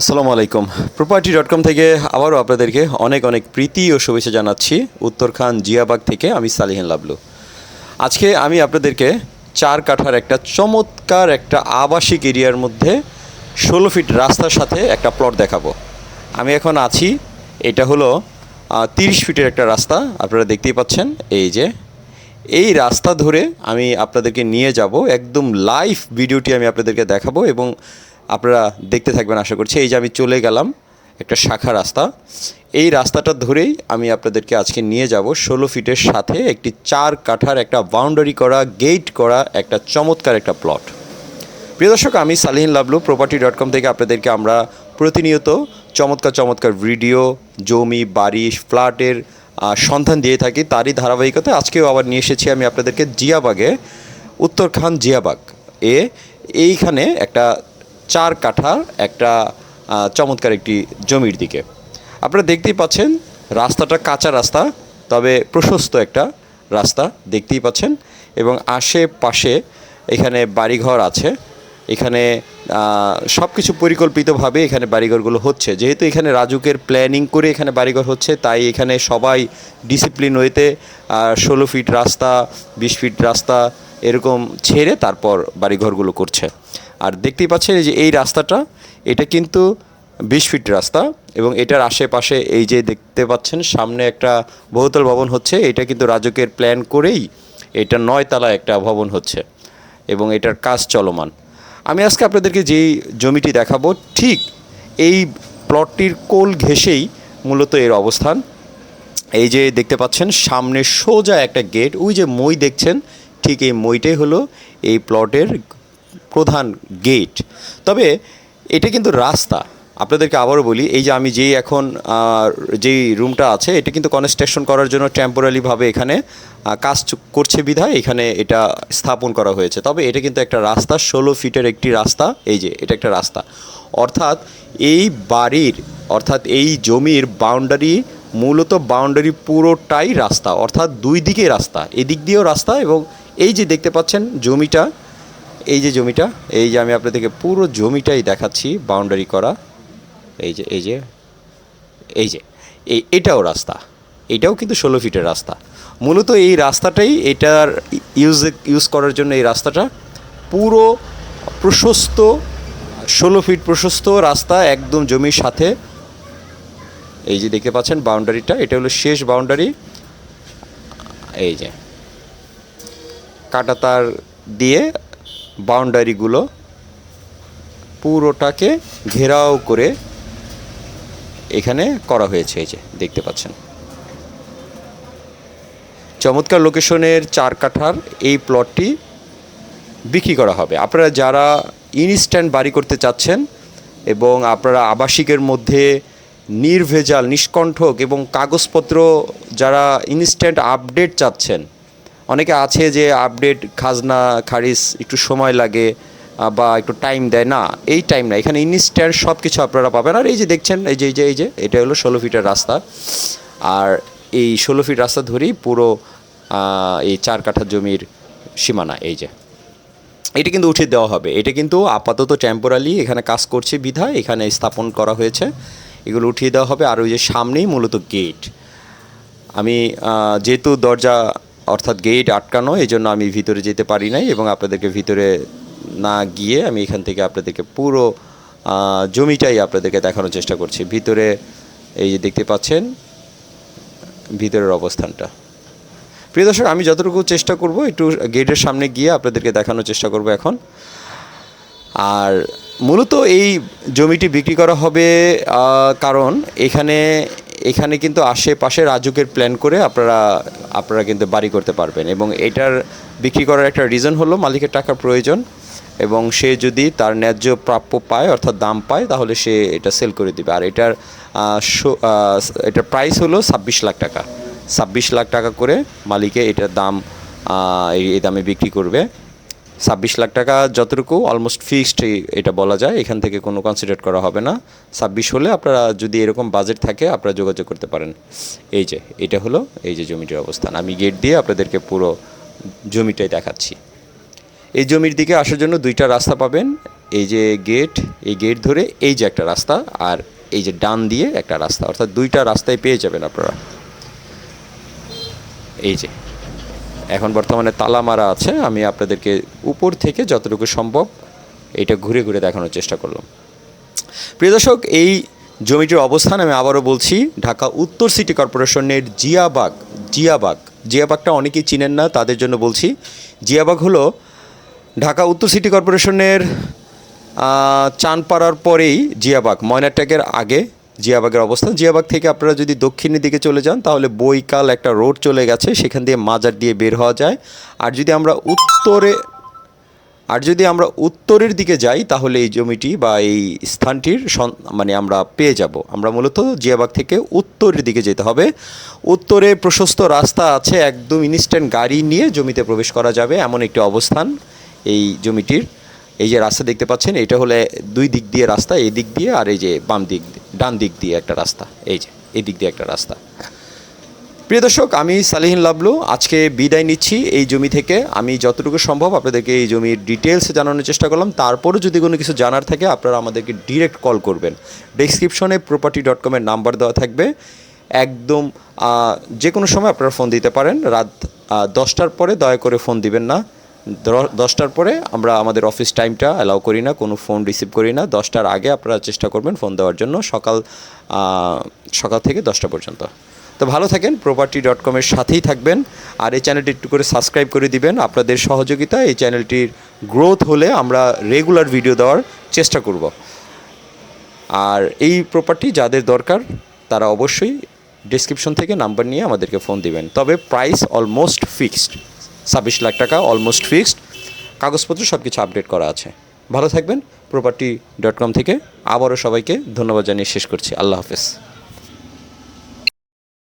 আসসালামু আলাইকুম। Property dot com থেকে আবারও আপনাদেরকে অনেক অনেক প্রীতি ও শুভেচ্ছা জানাচ্ছি উত্তরখান জিয়াবাগ থেকে আমি সালিহিন লাবলু। আজকে আমি আপনাদেরকে চার কাঠার একটা চমৎকার একটা আবাসিক এরিয়ার মধ্যে ষোলো ফিট রাস্তার সাথে একটা প্লট দেখাবো। আমি এখন আছি, এটা হলো তিরিশ ফিটের একটা রাস্তা, আপনারা দেখতেই পাচ্ছেন, এই যে। এই রাস্তা ধরে আমি আপনাদেরকে নিয়ে যাব, একদম লাইভ ভিডিওটি আমি আপনাদেরকে দেখাবো এবং আপনারা দেখতে থাকবেন, আশা করছি। এই যে আমি চলে গেলাম একটা শাখা রাস্তা। এই রাস্তাটা ধরেই আমি আপনাদেরকে আজকে নিয়ে যাব ষোলো ফিটের সাথে একটি চার কাঠার, একটা বাউন্ডারি করা গেট করা, একটা চমৎকার একটা প্লট প্রিয় দর্শক, আমি Salihin Lablu property dot com থেকে আপনাদেরকে আমরা প্রতিনিয়ত চমৎকার চমৎকার ভিডিও জমি, বাড়ি, ফ্ল্যাটের সন্ধান দিয়ে থাকি। তারই ধারাবাহিকতায় আজকেও আবার নিয়ে এসেছি আমি আপনাদেরকে জিয়াবাগে, উত্তরখান জিয়াবাগ এ এইখানে একটা চার কাঠা একটা চমৎকার একটি জমির দিকে। আপনারা দেখতেই পাচ্ছেন, রাস্তাটা কাঁচা রাস্তা, তবে প্রশস্ত একটা রাস্তা দেখতেই পাচ্ছেন এবং আশেপাশে এখানে বাড়িঘর আছে। এখানে সব কিছু পরিকল্পিতভাবে এখানে বাড়িঘরগুলো হচ্ছে। যেহেতু এখানে রাজুকের প্ল্যানিং করে এখানে বাড়িঘর হচ্ছে, তাই এখানে সবাই ডিসিপ্লিন ওয়েতে ষোলো ফিট রাস্তা, বিশ ফিট রাস্তা এরকম ছেড়ে তারপর বাড়িঘরগুলো করছে। আর দেখতেই পাচ্ছেন এই যে এই রাস্তাটা, এটা কিন্তু বিশ ফিট রাস্তা এবং এটার আশেপাশে এই যে দেখতে পাচ্ছেন সামনে একটা বহুতল ভবন হচ্ছে, এটা কিন্তু রাজকের প্ল্যান করেই এটা নয় নয়তলা একটা ভবন হচ্ছে এবং এটার কাজ চলমান। আমি আজকে আপনাদেরকে যেই জমিটি দেখাবো, ঠিক এই প্লটটির কোল ঘেঁষেই মূলত এর অবস্থান। এই যে দেখতে পাচ্ছেন সামনে সোজা একটা গেট, ওই যে মই দেখছেন, ঠিক এই মইটাই হলো এই প্লটের প্রধান গেট তবে এটা কিন্তু রাস্তা। আপনাদেরকে আবারও বলি, এই যে আমি যেই এখন যেই রুমটা আছে, এটা কিন্তু কনস্ট্রাকশন করার জন্য টেম্পোরারিভাবে এখানে কাজ করছে বিধায় এখানে এটা স্থাপন করা হয়েছে। তবে এটা কিন্তু একটা রাস্তা, ষোলো ফিটের একটি রাস্তা, এই যে এটা একটা রাস্তা। অর্থাৎ এই বাড়ির, অর্থাৎ এই জমির বাউন্ডারি মূলত বাউন্ডারি পুরোটাই রাস্তা। অর্থাৎ দুই দিকেই রাস্তা, এদিক দিয়েও রাস্তা এবং এই যে দেখতে পাচ্ছেন জমিটা এই যে জমিটা, এই যে আমি আপনাদেরকে পুরো জমিটাই দেখাচ্ছি বাউন্ডারি করা। এই যে এই যে এই যে, এই, এটাও রাস্তা। এটাও কিন্তু ষোলো ফিটের রাস্তা। মূলত এই রাস্তাটাই এটার ইউজ ইউজ করার জন্য এই রাস্তাটা পুরো প্রশস্ত, ষোলো ফিট প্রশস্ত রাস্তা একদম জমির সাথে। এই যে দেখতে পাচ্ছেন বাউন্ডারিটা এটা হলো শেষ বাউন্ডারি এই যে কাটাতার দিয়ে বাউন্ডারিগুলো পুরোটাকে ঘেরাও করে এখানে করা হয়েছে, এই যে দেখতে পাচ্ছেন। চমৎকার লোকেশনের চার কাঠার এই প্লটটি বিক্রি করা হবে। আপনারা যারা ইনস্ট্যান্ট বাড়ি করতে চাচ্ছেন এবং আপনারা আবাসিকের মধ্যে নির্ভেজাল, নিষ্কণ্ঠক এবং কাগজপত্র যারা ইনস্ট্যান্ট আপডেট চাচ্ছেন অনেকে আছে যে আপডেট খাজনা, খারিজ একটু সময় লাগে বা একটু টাইম দেয়। না, এই টাইম না। এখানে ইনস্ট্যান্ট সব কিছু আপনারা পাবেন। আর এই যে দেখছেন, এই যে এই যে এই যে, এটা হলো ষোলো ফিটের রাস্তা। আর এই ষোলো ফিট রাস্তা ধরেই পুরো এই চার কাঠা জমির সীমানা, এই যে। এটা কিন্তু উঠিয়ে দেওয়া হবে। এটা কিন্তু আপাতত টেম্পোরালি এখানে কাজ করছে বিধায়, এখানে স্থাপন করা হয়েছে। এগুলো উঠিয়ে দেওয়া হবে। আর ওই যে সামনেই মূলত গেট আমি যেহেতু দরজা অর্থাৎ গেট আটকানো, এই জন্য আমি ভিতরে যেতে পারি নাই এবং আপনাদেরকে ভিতরে না গিয়ে আমি এখান থেকে আপনাদেরকে পুরো জমিটাই আপনাদেরকে দেখানোর চেষ্টা করছি। ভিতরে, এই যে দেখতে পাচ্ছেন, ভিতরের অবস্থানটা। প্রিয় দর্শক, আমি যতটুকু চেষ্টা করব, একটু গেটের সামনে গিয়ে আপনাদেরকে দেখানোর চেষ্টা করব এখন। আর মূলত এই জমিটি বিক্রি করা হবে কারণ এখানে এখানে কিন্তু আশেপাশে রাজুকের প্ল্যান করে আপনারা আপনারা কিন্তু বাড়ি করতে পারবেন। এবং এটার বিক্রি করার একটা রিজন হলো মালিকের টাকার প্রয়োজন এবং সে যদি তার ন্যায্য প্রাপ্য পায়, অর্থাৎ দাম পায়, তাহলে সে এটা সেল করে দিবে। আর এটার এটার প্রাইস হলো ছাব্বিশ লাখ টাকা। ছাব্বিশ লাখ টাকা করে মালিকে এটার দাম এই দামে বিক্রি করবে। ছাব্বিশ লাখ টাকা যতটুকু অলমোস্ট ফিক্সড এটা বলা যায়। এখান থেকে কোনো কনসিডার করা হবে না। ছাব্বিশ হলে আপনারা যদি এরকম বাজেট থাকে, আপনারা যোগাযোগ করতে পারেন। এই যে, এটা হলো এই যে জমিটির অবস্থান। আমি গেট দিয়ে আপনাদেরকে পুরো জমিটাই দেখাচ্ছি। এই জমির দিকে আসার জন্য দুইটা রাস্তা পাবেন। এই যে গেট এই গেট ধরে এই যে একটা রাস্তা আর এই যে ডান দিয়ে একটা রাস্তা। অর্থাৎ দুইটা রাস্তায় পেয়ে যাবেন আপনারা। এই যে এখন বর্তমানে তালা মারা আছে, আমি আপনাদেরকে উপর থেকে যতটুকু সম্ভব এটা ঘুরে ঘুরে দেখানোর চেষ্টা করলাম। প্রিয় দর্শক, এই জমিটির অবস্থান আমি আবারও বলছি, ঢাকা উত্তর সিটি কর্পোরেশনের জিয়াবাগ জিয়াবাগ, জিয়াবাগটা অনেকেই চিনেন না, তাদের জন্য বলছি, জিয়াবাগ হলো ঢাকা উত্তর সিটি কর্পোরেশনের চানপাড়ার পরেই জিয়াবাগ ময়নাট্যাকের আগে জিয়াবাগের অবস্থান। জিয়াবাগ থেকে আপনারা যদি দক্ষিণের দিকে চলে যান, তাহলে বৈকাল একটা রোড চলে গেছে, সেখান দিয়ে মাজার দিয়ে বের হওয়া যায়। আর যদি আমরা উত্তরে, আর যদি আমরা উত্তরের দিকে যাই, তাহলে এই জমিটি বা এই স্থানটির মানে আমরা পেয়ে যাব। আমরা মূলত জিয়াবাগ থেকে উত্তরের দিকে যেতে হবে। উত্তরে প্রশস্ত রাস্তা আছে, একদম ইনস্ট্যান্ট গাড়ি নিয়ে জমিতে প্রবেশ করা যাবে, এমন একটি অবস্থান এই জমিটির। এই যে রাস্তা দেখতে পাচ্ছেন, এটা হলে দুই দিক দিয়ে রাস্তা এই দিক দিয়ে আর এই যে বাম দিক ডান দিক দিয়ে একটা রাস্তা, এই যে, এই দিক দিয়ে একটা রাস্তা। প্রিয় দর্শক, আমি সালিহিন লাবলু, আজকে বিদায় নিচ্ছি এই জমি থেকে। আমি যতটুকু সম্ভব আপনাদেরকে এই জমির ডিটেলস জানানোর চেষ্টা করলাম। তারপরও যদি কোনো কিছু জানার থাকে, আপনারা আমাদেরকে ডিরেক্ট কল করবেন। ডেসক্রিপশনে প্রপার্টি ডট কমের নাম্বার দেওয়া থাকবে। একদম যে কোনো সময় আপনারা ফোন দিতে পারেন। রাত দশটার পরে দয়া করে ফোন দিবেন না। দশটার পরে আমরা আমাদের অফিস টাইমটা অ্যালাউ করি না, কোনো ফোন রিসিভ করি না। দশটার আগে আপনারা চেষ্টা করবেন ফোন দেওয়ার জন্য, সকাল সকাল থেকে দশটা পর্যন্ত। তো ভালো থাকেন প্রপার্টি ডট কমের সাথেই থাকবেন। আর এই চ্যানেলটি একটু করে সাবস্ক্রাইব করে দিবেন। আপনাদের সহযোগিতা এই চ্যানেলটির গ্রোথ হলে আমরা রেগুলার ভিডিও দেওয়ার চেষ্টা করব। আর এই প্রপার্টি যাদের দরকার, তারা অবশ্যই ডিসক্রিপশন থেকে নাম্বার নিয়ে আমাদেরকে ফোন দিবেন। তবে প্রাইস অলমোস্ট ফিক্সড ছাব্বিশ লাখ টাকা অলমোস্ট ফিক্সড। কাগজপত্র সব কিছু আপডেট করা আছে। ভালো থাকবেন। প্রপার্টি ডট কম থেকে আবারও সবাইকে ধন্যবাদ জানিয়ে শেষ করছি। আল্লাহ হাফেজ।